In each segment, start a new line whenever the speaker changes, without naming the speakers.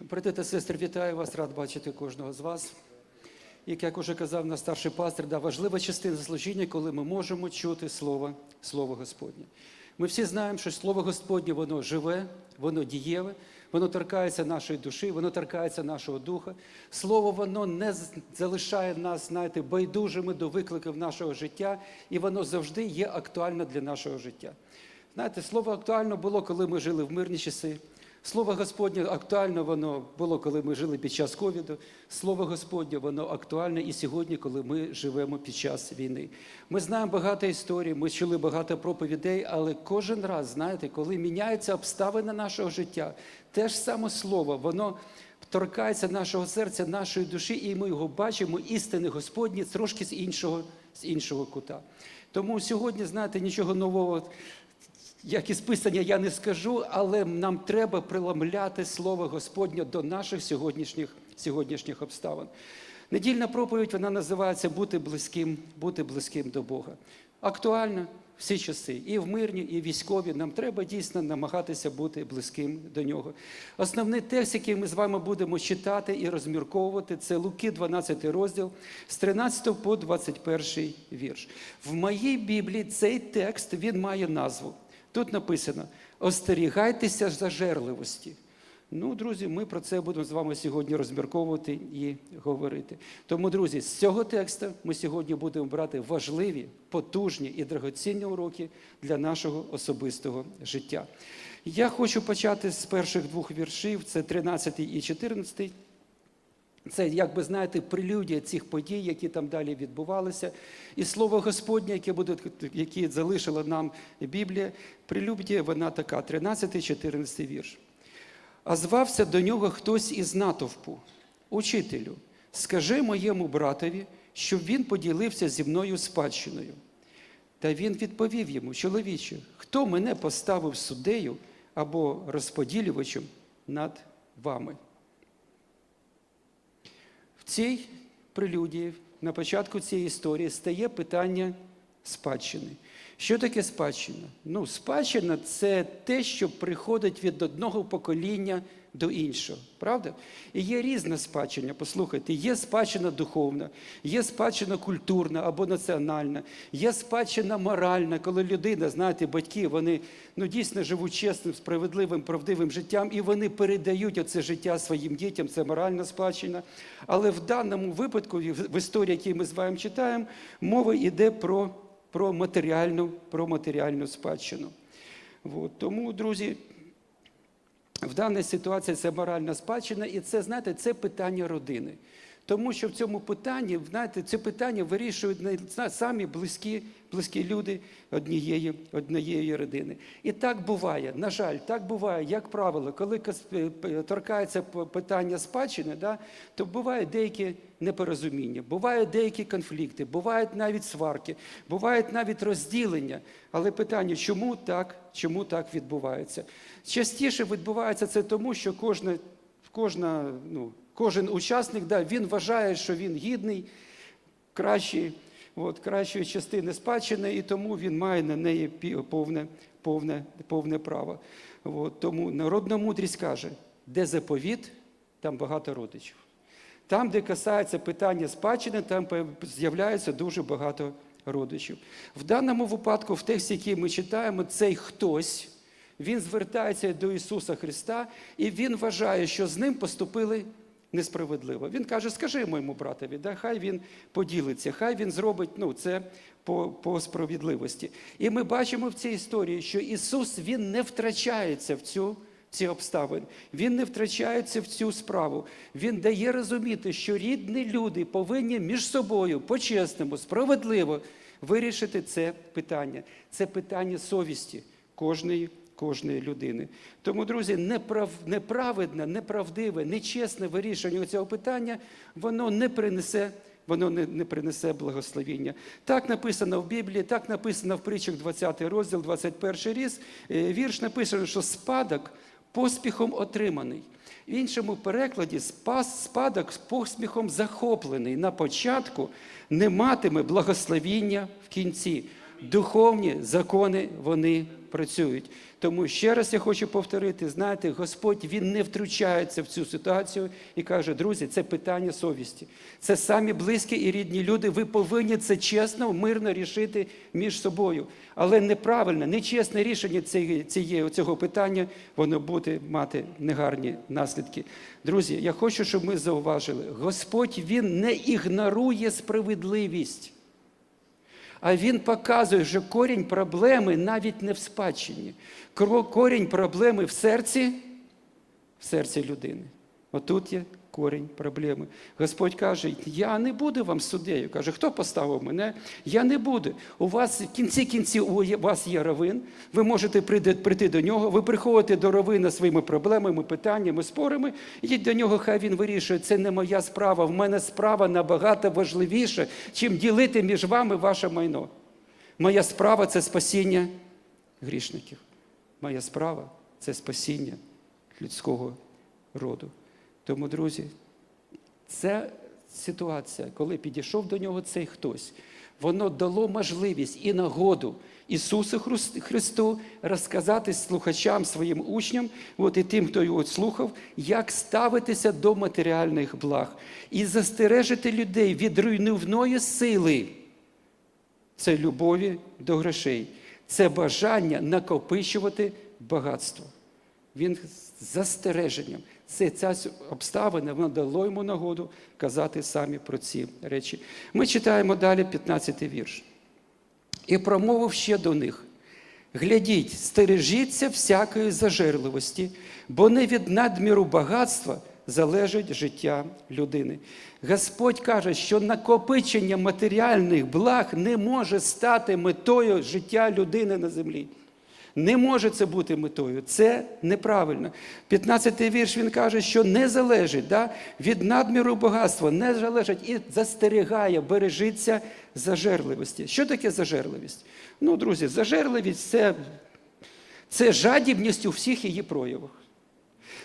Брати та сестри, вітаю вас, рад бачити кожного з вас. Як я вже казав на старший пастир, да, важлива частина служіння, коли ми можемо чути Слово, Слово Господнє. Ми всі знаємо, що Слово Господнє воно живе, воно дієве, воно торкається нашої душі, воно торкається нашого духа. Слово воно не залишає нас, знаєте, байдужими до викликів нашого життя, і воно завжди є актуально для нашого життя. Знаєте, слово актуально було, коли ми жили в мирні часи. Слово Господнє актуально воно було, коли ми жили під час ковіду. Слово Господнє воно актуальне і сьогодні, коли ми живемо під час війни. Ми знаємо багато історій, ми чули багато проповідей, але кожен раз, знаєте, коли міняються обставини нашого життя, те ж саме слово, воно торкається нашого серця, нашої душі, і ми його бачимо, істини Господні, трошки з іншого, з іншого кута. Тому сьогодні, знаєте, нічого нового як із писання я не скажу, але нам треба приламляти Слово Господнє до наших сьогоднішніх, сьогоднішніх обставин. Недільна проповідь вона називається Бути близьким, бути близьким до Бога. Актуальна всі часи, і в мирні, і військові. Нам треба дійсно намагатися бути близьким до нього. Основний текст, який ми з вами будемо читати і розмірковувати, це Луки, 12 розділ з 13 по 21 вірш. В моїй Біблії цей текст він має назву. Тут написано: остерігайтеся зажерливості. Ну, друзі, ми про це будемо з вами сьогодні розмірковувати і говорити. Тому, друзі, з цього тексту ми сьогодні будемо брати важливі, потужні і драгоцінні уроки для нашого особистого життя. Я хочу почати з перших двох віршів: це 13 і 14. Це, як би знаєте, прелюдія цих подій, які там далі відбувалися. І слово Господнє, яке буде, яке залишила нам Біблія, прелюдія, вона така, 13-14 вірш. А звався до нього хтось із натовпу, учителю, скажи моєму братові, щоб він поділився зі мною спадщиною. Та він відповів йому, чоловіче, хто мене поставив суддею або розподілювачем над вами? Цій прелюдії, на початку цієї історії, стає питання спадщини. Що таке спадщина? Ну, спадщина це те, що приходить від одного покоління до іншого. Правда? І є різна спадщина. Послухайте, є спадщина духовна, є спадщина культурна або національна, є спадщина моральна, коли людина, знаєте, батьки, вони ну, дійсно живуть чесним, справедливим, правдивим життям, і вони передають оце життя своїм дітям, це моральна спадщина. Але в даному випадку, в історії, які ми з вами читаємо, мова йде про, про, матеріальну, про матеріальну спадщину. От. Тому, друзі, в даній ситуації це моральна спадщина, і це, знаєте, це питання родини. Тому що в цьому питанні, знаєте, це питання вирішують самі близькі, близькі люди однієї, однієї родини. І так буває, на жаль, так буває, як правило, коли торкається питання спадщини, да, то бувають деякі непорозуміння, бувають деякі конфлікти, бувають навіть сварки, бувають навіть розділення. Але питання, чому так, чому так відбувається? Частіше відбувається це тому, що кожна, кожна, ну, кожен учасник да, він вважає, що він гідний, кращий, от, кращої частини спадщини, і тому він має на неї повне, повне, повне право. От, тому народна мудрість каже, де заповіт, там багато родичів. Там, де касається питання спадщини, там з'являється дуже багато родичів. В даному випадку, в тексті, який ми читаємо, цей хтось, він звертається до Ісуса Христа, і він вважає, що з ним поступили несправедливо. Він каже: скажи моєму братові, да, хай він поділиться, хай він зробить ну, це по, по справедливості. І ми бачимо в цій історії, що Ісус він не втрачається в цю ці обставини. Він не втрачається в цю справу. Він дає розуміти, що рідні люди повинні між собою по-чесному, справедливо вирішити це питання. Це питання совісті кожної. Кожної людини. Тому, друзі, неправ, неправедне, неправдиве, нечесне вирішення цього питання, воно не принесе, воно не, не принесе благословіння. Так написано в Біблії, так написано в притчах 20 розділ, 21 різ, е, вірш написано, що спадок поспіхом отриманий. В іншому перекладі спас, спадок з поспіхом захоплений. На початку не матиме благословіння в кінці. Духовні закони вони працюють. Тому ще раз я хочу повторити: знаєте, Господь Він не втручається в цю ситуацію і каже: друзі, це питання совісті. Це самі близькі і рідні люди. Ви повинні це чесно, мирно рішити між собою. Але неправильне, нечесне рішення цієї, цього питання, воно буде мати негарні наслідки. Друзі, я хочу, щоб ми зауважили: Господь Він не ігнорує справедливість. А він показує, що корінь проблеми навіть не в спадщині. Корінь проблеми в серці, в серці людини. Отут є корінь проблеми. Господь каже: Я не буду вам суддею. Каже, хто поставив мене? Я не буду. У вас в кінці кінців у вас є равин. Ви можете прийти, прийти до нього. Ви приходите до равина своїми проблемами, питаннями, спорами. Йдіть до нього, хай він вирішує. Це не моя справа. В мене справа набагато важливіша, чим ділити між вами ваше майно. Моя справа це спасіння грішників. Моя справа це спасіння людського роду. Тому, друзі, ця ситуація, коли підійшов до нього цей хтось, воно дало можливість і нагоду Ісусу Христу розказати слухачам, своїм учням, от і тим, хто його слухав, як ставитися до матеріальних благ і застережити людей від руйнівної сили. Це любові до грошей, це бажання накопичувати багатство. Він з застереженням. Це ця обставина вона дало йому нагоду казати самі про ці речі. Ми читаємо далі 15-й вірш. І промовив ще до них: глядіть, стережіться всякої зажерливості, бо не від надміру багатства залежить життя людини. Господь каже, що накопичення матеріальних благ не може стати метою життя людини на землі. Не може це бути метою. Це неправильно. 15-й вірш він каже, що не залежить да, від надміру багатства, не залежить і застерігає, бережиться зажерливості. Що таке зажерливість? Ну, друзі, зажерливість це, це жадібність у всіх її проявах.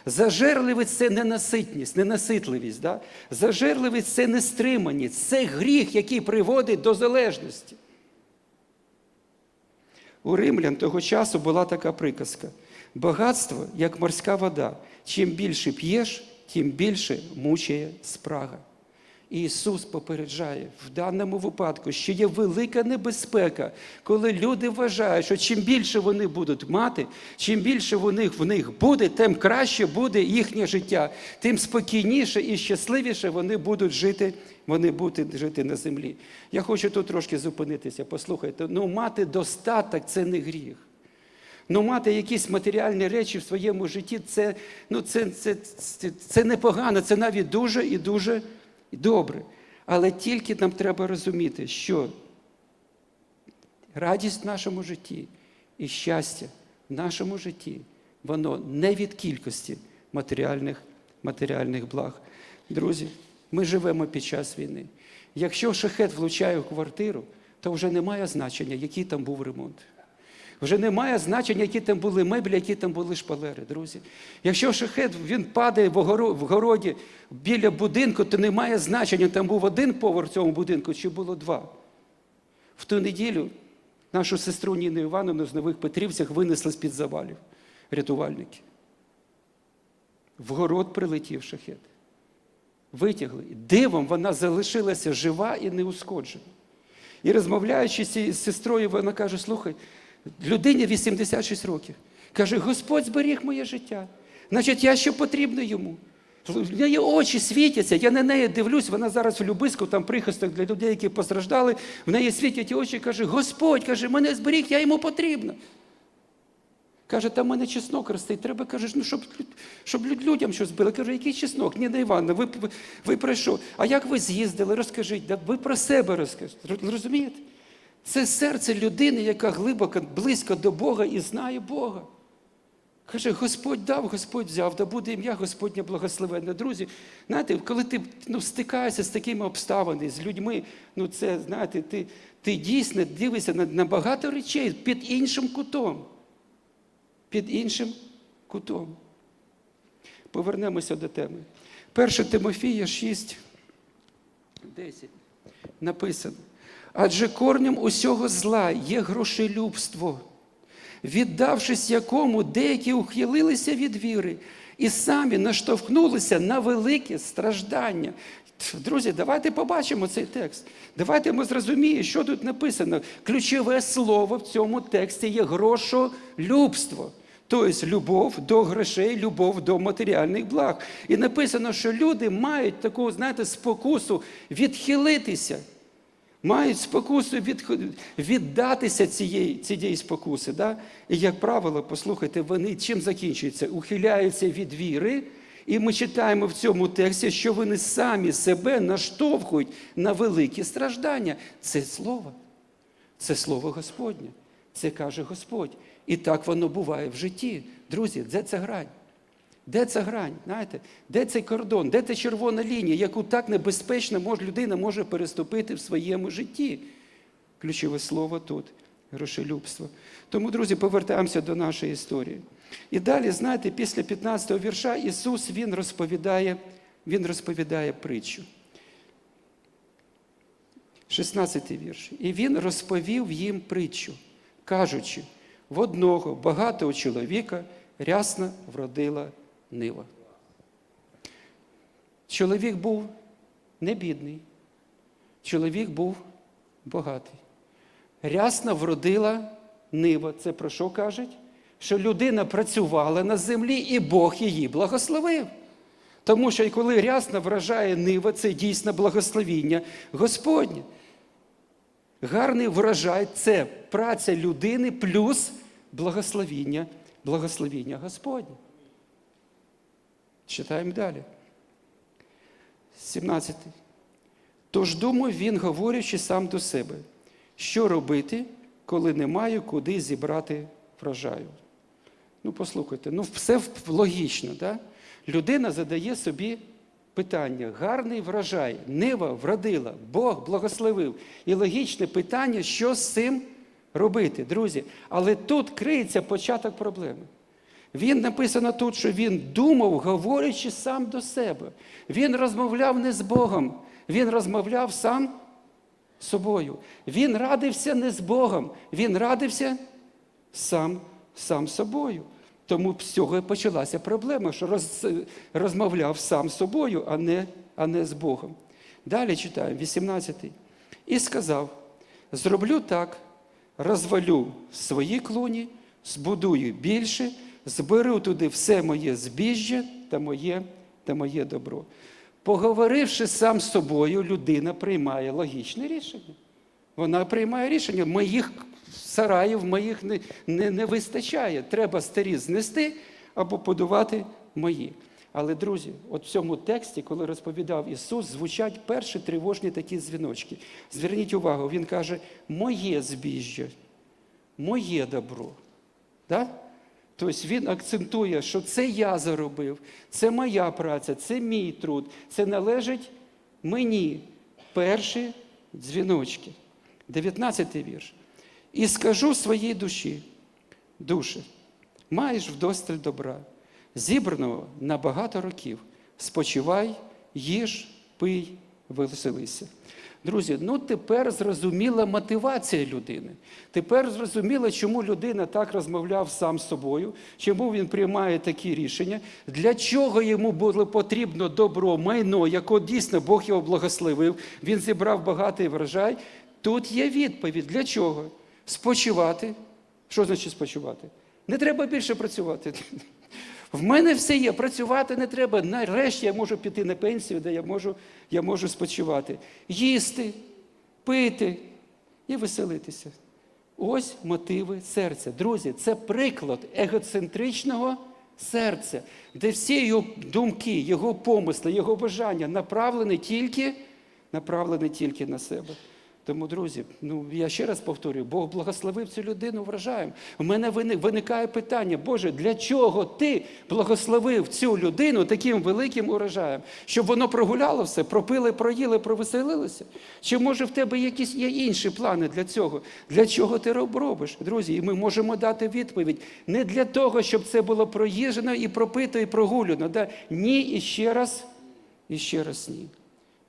Зажерливість це ненаситність, ненаситливість. Да? Зажерливість це нестриманість, це гріх, який приводить до залежності. У римлян того часу була така приказка: багатство, як морська вода. Чим більше п'єш, тим більше мучає спрага. І Ісус попереджає в даному випадку, що є велика небезпека, коли люди вважають, що чим більше вони будуть мати, чим більше в них, в них буде, тим краще буде їхнє життя, тим спокійніше і щасливіше вони будуть жити, вони будуть жити на землі. Я хочу тут трошки зупинитися. Послухайте, ну мати достаток це не гріх. Ну, мати якісь матеріальні речі в своєму житті, це, ну, це, це, це, це непогано, це навіть дуже і дуже добре. Але тільки нам треба розуміти, що радість в нашому житті і щастя в нашому житті, воно не від кількості матеріальних, матеріальних благ. Друзі, ми живемо під час війни. Якщо шахет влучає в квартиру, то вже немає значення, який там був ремонт. Вже немає значення, які там були меблі, які там були шпалери, друзі. Якщо шахет він падає в городі біля будинку, то немає значення, там був один поверх цьому будинку чи було два. В ту неділю нашу сестру Ніну Івановну з Нових Петрівцях винесли з-під завалів рятувальники. В город прилетів шахет. Витягли. Дивом вона залишилася жива і неушкоджена. І розмовляючи з сестрою, вона каже: слухай, людині 86 років. Каже, Господь зберіг моє життя. Значить, я що потрібно йому. В неї очі світяться, я на неї дивлюсь, вона зараз в Любиську, там прихисток для людей, які постраждали, в неї світять очі, каже, Господь, каже, мене зберіг, я йому потрібна. Каже, там в мене чеснок ростить. Треба, каже, ну, щоб, щоб людям щось було. Каже, який чеснок? Ніна Івановна, ви, ви, ви про що? А як ви з'їздили? Розкажіть, ви про себе розкажіть. Розумієте? Це серце людини, яка глибоко, близько до Бога і знає Бога. Каже, Господь дав, Господь взяв, да буде ім'я Господнє благословенне. Друзі, знаєте, коли ти ну, стикаєшся з такими обставинами, з людьми, ну це, знаєте, ти, ти дійсно дивишся на, на багато речей під іншим кутом. Під іншим кутом. Повернемося до теми. 1 Тимофія 6, 10 написано. Адже корнем усього зла є грошелюбство, віддавшись якому деякі ухилилися від віри і самі наштовхнулися на велике страждання. Друзі, давайте побачимо цей текст. Давайте ми зрозуміємо, що тут написано. Ключове слово в цьому тексті є грошолюбство. Тобто любов до грошей, любов до матеріальних благ. І написано, що люди мають таку, знаєте, спокусу відхилитися, мають спокусу від, віддатися цієї, цієї спокуси. Да? І, як правило, послухайте, вони чим закінчуються? Ухиляються від віри. І ми читаємо в цьому тексті, що вони самі себе наштовхують на великі страждання. Це слово. Це слово Господнє. Це каже Господь. І так воно буває в житті. Друзі, де ця грань? Де ця грань? Знаєте? Де цей кордон? Де ця червона лінія, яку так небезпечно може, людина може переступити в своєму житті? Ключове слово тут грошелюбство. Тому, друзі, повертаємося до нашої історії. І далі, знаєте, після 15-го вірша Ісус Він розповідає, Він розповідає притчу. 16 вірш. І він розповів їм притчу, кажучи, в одного багатого чоловіка рясно вродила нива. Чоловік був не бідний, чоловік був багатий. Рясно вродила нива. Це про що кажуть? Що людина працювала на землі і Бог її благословив. Тому що коли рясно вражає нива, це дійсно благословіння Господнє. Гарний врожай це праця людини плюс благословіння, благословіння Господнє. Читаємо далі. 17. Тож думав він, говорячи сам до себе, що робити, коли немає куди зібрати врожаю. Ну, послухайте, ну все логічно, да? Людина задає собі питання: гарний врожай, нива вродила, Бог благословив. І логічне питання, що з цим робити, друзі. Але тут криється початок проблеми. Він написано тут, що він думав, говорячи сам до себе. Він розмовляв не з Богом, він розмовляв сам собою. Він радився не з Богом, він радився сам сам собою. Тому з цього і почалася проблема, що роз, розмовляв сам з собою, а не, а не з Богом. Далі читаємо, 18-й. І сказав: зроблю так, розвалю свої клуні, збудую більше, зберу туди все моє збіжжя та моє, та моє добро. Поговоривши сам з собою, людина приймає логічне рішення. Вона приймає рішення, моїх сараїв моїх не, не, не вистачає. Треба старі знести або будувати мої. Але, друзі, от в цьому тексті, коли розповідав Ісус, звучать перші тривожні такі дзвіночки. Зверніть увагу, Він каже, моє збіжжя, моє добро. Да? Тобто він акцентує, що це я заробив, це моя праця, це мій труд, це належить мені. Перші дзвіночки. 19 вірш. І скажу своїй душі, душе, маєш вдосталь добра, зібраного на багато років, спочивай, їж, пий, веселися. Друзі, ну тепер зрозуміла мотивація людини. Тепер зрозуміло, чому людина так розмовляв сам з собою, чому він приймає такі рішення, для чого йому було потрібно добро, майно, яке дійсно Бог його благословив, він зібрав багатий врожай. Тут є відповідь. Для чого? Спочивати. Що значить спочивати? Не треба більше працювати. В мене все є, працювати не треба. Нарешті я можу піти на пенсію, де я можу я можу спочивати. Їсти, пити і веселитися. Ось мотиви серця. Друзі, це приклад егоцентричного серця, де всі його думки, його помисли, його бажання направлені тільки, направлені тільки на себе. Тому, друзі, ну я ще раз повторюю, Бог благословив цю людину врожаєм. У мене виникає питання, Боже, для чого ти благословив цю людину таким великим урожаєм? Щоб воно прогуляло все, пропили, проїли, провеселилося? Чи може в тебе якісь є інші плани для цього? Для чого ти робиш, друзі? І ми можемо дати відповідь не для того, щоб це було проїжджено і пропито, і прогулено. Да? Ні, і ще раз, і ще раз ні.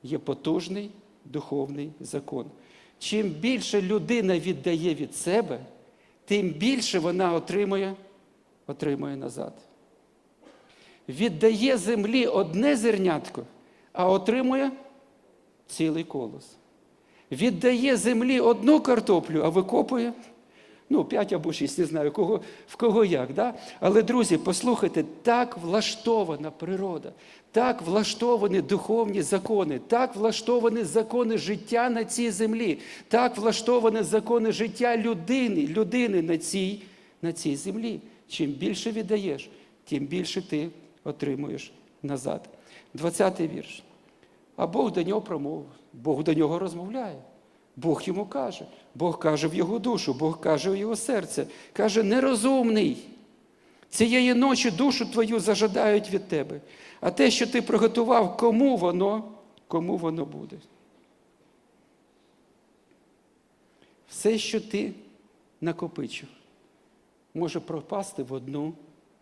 Є потужний духовний закон. Чим більше людина віддає від себе, тим більше вона отримує, отримує назад. Віддає землі одне зернятко, а отримує цілий колос. Віддає землі одну картоплю, а викопує ну, 5 або 6, не знаю, кого, в кого як. Да? Але, друзі, послухайте, так влаштована природа, так влаштовані духовні закони, так влаштовані закони життя на цій землі, так влаштовані закони життя людини, людини на цій, на цій землі. Чим більше віддаєш, тим більше ти отримуєш назад. 20-й вірш. А Бог до нього промовив, Бог до нього розмовляє. Бог йому каже, Бог каже в його душу, Бог каже в його серце. Каже, нерозумний. Цієї ночі душу твою зажадають від тебе. А те, що ти приготував, кому воно, кому воно буде. Все, що ти накопичив, може пропасти в одну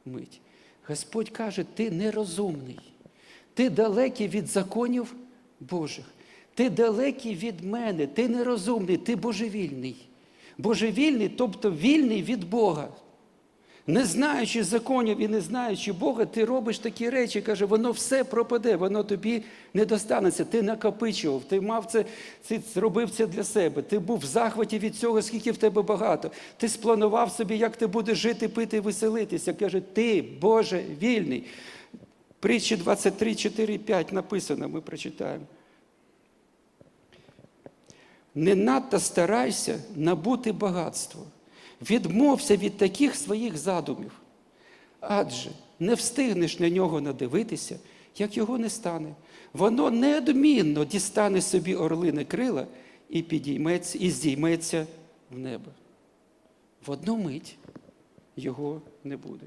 мить. Господь каже, ти нерозумний, ти далекий від законів Божих. Ти далекий від мене, ти нерозумний, ти божевільний. Божевільний, тобто вільний від Бога. Не знаючи законів і не знаючи Бога, ти робиш такі речі, каже, воно все пропаде, воно тобі не достанеться. Ти накопичував, ти мав це, ти робив це для себе. Ти був в захваті від цього, скільки в тебе багато. Ти спланував собі, як ти будеш жити, пити веселитися. Каже, ти, Боже, вільний. Притчі 23, 4, 5 написано, ми прочитаємо. Не надто старайся набути багатство. Відмовся від таких своїх задумів, адже не встигнеш на нього надивитися, як його не стане. Воно неодмінно дістане собі орлине крила і підійметься, і здійметься в небо. В одну мить його не буде.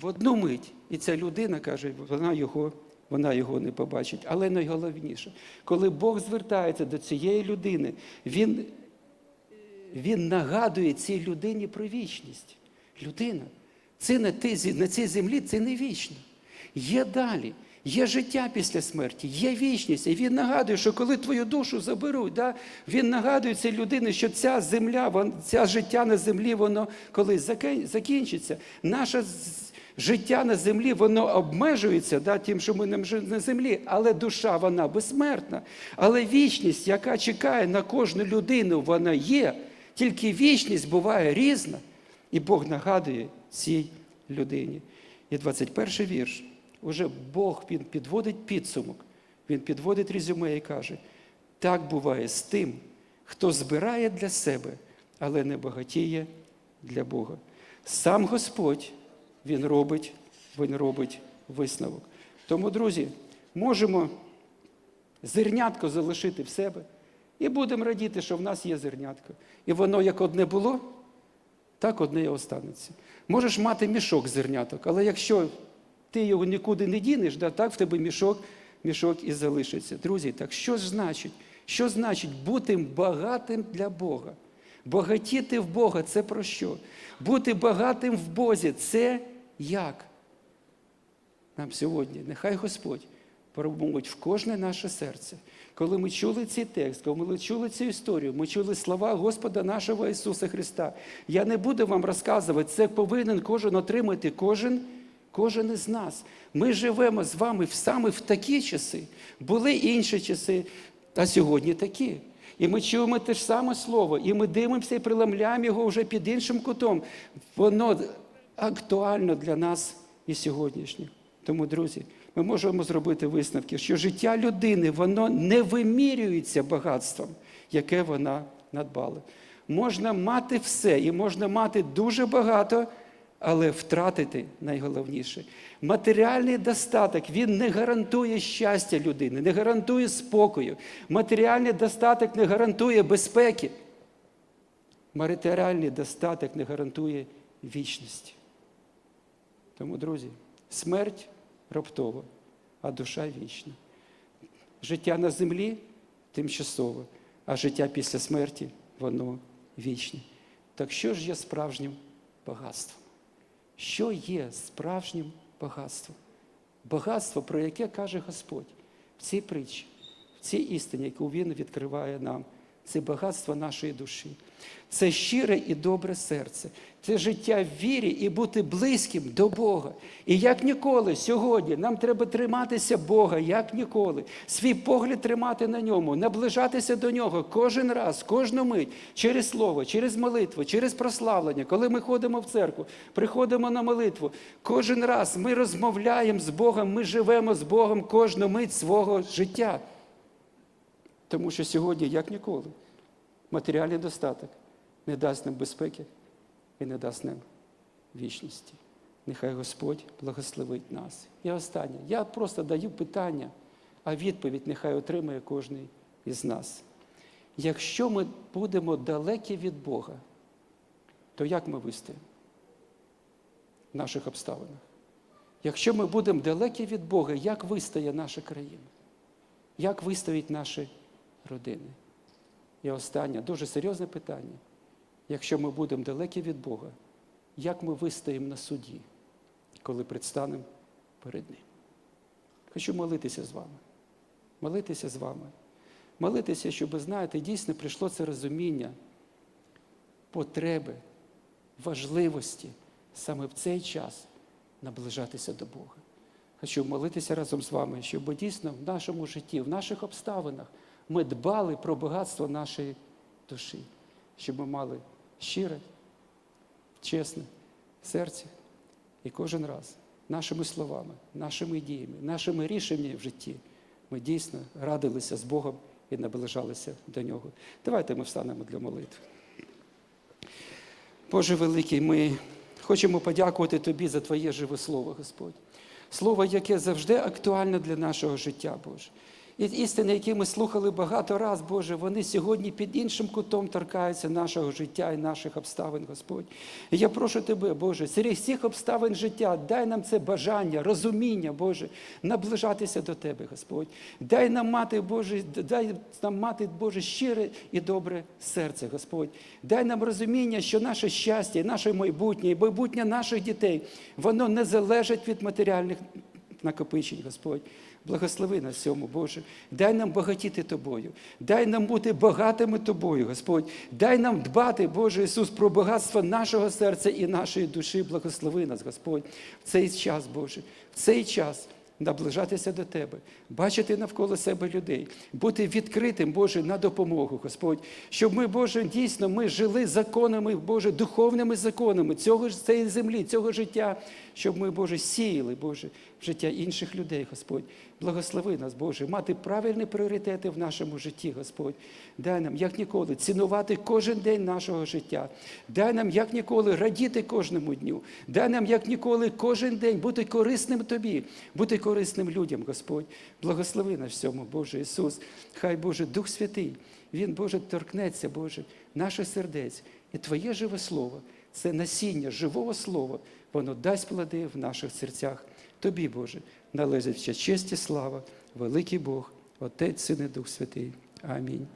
В одну мить. І ця людина каже, вона його вона його не побачить. Але найголовніше, коли Бог звертається до цієї людини, Він, він нагадує цій людині про вічність. Людина, це на, тій, на цій землі це не вічно. Є далі. Є життя після смерті, є вічність. І він нагадує, що коли твою душу заберуть, да, він нагадує цій людині, що ця земля, ця життя на землі, воно колись закінчиться. Наша Життя на землі, воно обмежується да, тим, що ми на землі, але душа, вона безсмертна. Але вічність, яка чекає на кожну людину, вона є. Тільки вічність буває різна. І Бог нагадує цій людині. І 21 вірш. Уже Бог він підводить підсумок, він підводить резюме і каже: так буває з тим, хто збирає для себе, але не багатіє для Бога. Сам Господь він робить, він робить висновок. Тому, друзі, можемо зернятко залишити в себе і будемо радіти, що в нас є зернятко. І воно як одне було, так одне і останеться. Можеш мати мішок зерняток, але якщо ти його нікуди не дінеш, да, так в тебе мішок, мішок і залишиться. Друзі, так що ж значить? Що значить бути багатим для Бога? Багатіти в Бога це про що? Бути багатим в Бозі це як? Нам сьогодні, нехай Господь промовить в кожне наше серце. Коли ми чули цей текст, коли ми чули цю історію, ми чули слова Господа нашого Ісуса Христа. Я не буду вам розказувати, це повинен кожен отримати, кожен кожен із нас. Ми живемо з вами саме в такі часи. Були інші часи, а сьогодні такі. І ми чуємо те ж саме слово, і ми дивимося і приламляємо його вже під іншим кутом. Воно актуально для нас і сьогоднішнє. Тому, друзі, ми можемо зробити висновки, що життя людини воно не вимірюється багатством, яке вона надбала. Можна мати все і можна мати дуже багато, але втратити найголовніше. Матеріальний достаток він не гарантує щастя людини, не гарантує спокою. Матеріальний достаток не гарантує безпеки. Матеріальний достаток не гарантує вічності. Тому, друзі, смерть раптова, а душа вічна. Життя на землі тимчасове, а життя після смерті воно вічне. Так що ж є справжнім багатством? Що є справжнім багатством? Багатство, про яке каже Господь в цій притчі, в цій істині, яку Він відкриває нам, це багатство нашої душі. Це щире і добре серце. Це життя в вірі і бути близьким до Бога. І як ніколи сьогодні нам треба триматися Бога, як ніколи, свій погляд тримати на ньому, наближатися до нього кожен раз, кожну мить, через слово, через молитву, через прославлення. Коли ми ходимо в церкву, приходимо на молитву, кожен раз ми розмовляємо з Богом, ми живемо з Богом кожну мить свого життя. Тому що сьогодні, як ніколи, матеріальний достаток не дасть нам безпеки і не дасть нам вічності. Нехай Господь благословить нас. І останнє. Я просто даю питання, а відповідь нехай отримає кожен із нас. Якщо ми будемо далекі від Бога, то як ми вистоїмо в наших обставинах? Якщо ми будемо далекі від Бога, як вистоє наша країна? Як вистоять наші родини? І останнє, дуже серйозне питання. Якщо ми будемо далекі від Бога, як ми вистоїмо на суді, коли предстанемо перед Ним? Хочу молитися з вами. Молитися з вами. Молитися, щоб, знаєте, дійсно прийшло це розуміння потреби, важливості саме в цей час наближатися до Бога. Хочу молитися разом з вами, щоб дійсно в нашому житті, в наших обставинах ми дбали про багатство нашої душі, щоб ми мали щире, чесне серце і кожен раз нашими словами, нашими діями, нашими рішеннями в житті ми дійсно радилися з Богом і наближалися до Нього. Давайте ми встанемо для молитви. Боже великий, ми хочемо подякувати Тобі за Твоє живе слово, Господь. Слово, яке завжди актуальне для нашого життя, Боже. І істини, які ми слухали багато раз, Боже, вони сьогодні під іншим кутом торкаються нашого життя і наших обставин, Господь. І я прошу Тебе, Боже, серед всіх обставин життя, дай нам це бажання, розуміння, Боже, наближатися до Тебе, Господь. Дай нам мати, Боже, дай нам мати, Боже, щире і добре серце, Господь. Дай нам розуміння, що наше щастя, наше майбутнє, і майбутнє наших дітей, воно не залежить від матеріальних накопичень, Господь. Благослови нас цьому, Боже. Дай нам багатіти Тобою. Дай нам бути багатими Тобою, Господь. Дай нам дбати, Боже Ісус, про багатство нашого серця і нашої душі. Благослови нас, Господь, в цей час, Боже, в цей час. Наближатися до Тебе, бачити навколо себе людей, бути відкритим, Боже, на допомогу, Господь, щоб ми, Боже, дійсно ми жили законами, Боже, духовними законами цього ж цієї землі, цього життя, щоб ми, Боже, сіяли, Боже, в життя інших людей, Господь. Благослови нас, Боже, мати правильні пріоритети в нашому житті, Господь. Дай нам, як ніколи, цінувати кожен день нашого життя. Дай нам, як ніколи, радіти кожному дню. Дай нам, як ніколи, кожен день бути корисним Тобі, бути корисним людям, Господь. Благослови нас всьому, Боже Ісус. Хай, Боже, Дух Святий, Він, Боже, торкнеться, Боже, наших сердець. І Твоє живе Слово, це насіння живого слова, воно дасть плоди в наших серцях. Тобі, Боже, належить вся честь і слава, великий Бог, Отець, Син і Дух Святий. Амінь.